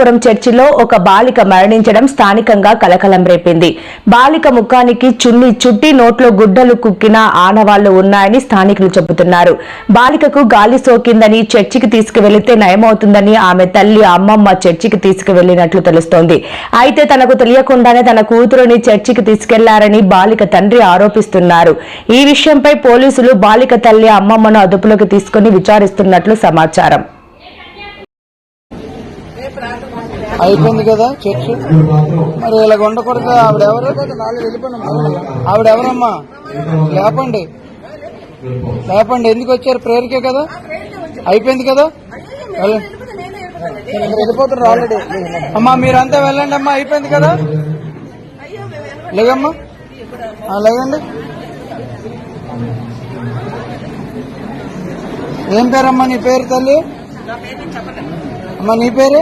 పురం చర్చిలో ఒక బాలిక మరణించడం స్థానికంగా కలకలం రేపింది. బాలిక ముఖానికి చున్ని చుట్టి నోట్లో గుడ్డలు కుక్కిన ఆనవాళ్ళు ఉన్నాయని స్థానికులు చెబుతున్నారు. బాలికకు గాలి సోకిందని చర్చికి తీసుకువెళితే నయమవుతుందని ఆమె తల్లి అమ్మమ్మ చర్చికి తీసుకువెళ్ళినట్లు తెలుస్తోంది. అయితే తనకు తెలియకుండానే తన కూతురుని చర్చికి తీసుకెళ్ళారని బాలిక తండ్రి ఆరోపిస్తున్నారు. ఈ విషయంపై పోలీసులు బాలిక తల్లి అమ్మమ్మను అదుపులోకి తీసుకుని విచారిస్తున్నట్లు సమాచారం. అయిపోయింది కదా చర్చ్? మరి ఇలా ఉండకూడదు. ఆవిడ ఎవరు ఆవిడ ఎవరమ్మా లేపండి. లేపండి. ఎందుకు వచ్చారు? ప్రేయర్కే కదా? అయిపోయింది కదా? వెళ్ళిపోతారు వెళ్ళిపోతున్నారు ఆల్రెడీ అమ్మా మీరంతా వెళ్ళండి అమ్మా. అయిపోయింది కదా? లేగమ్మా. లేదండి లేగండి. ఏం పేరమ్మా నీ పేరు తల్లి? అమ్మా నీ పేరు?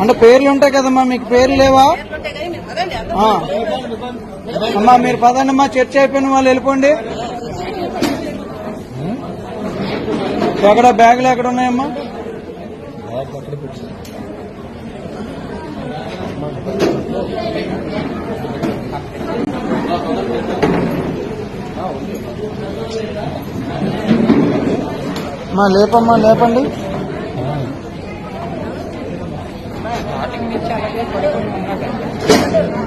అంటే పేర్లు ఉంటాయి కదమ్మా మీకు పేర్లు లేవా. అమ్మా మీరు పదండి అమ్మా చర్చ అయిపోయిన వాళ్ళు వెళ్ళిపోండి. ఎక్కడ బ్యాగులు ఎక్కడ ఉన్నాయమ్మా? అమ్మా లేపమ్మా లేపండి. స్టార్టింగ్ నుంచి అలాగే పడుకుంటున్నా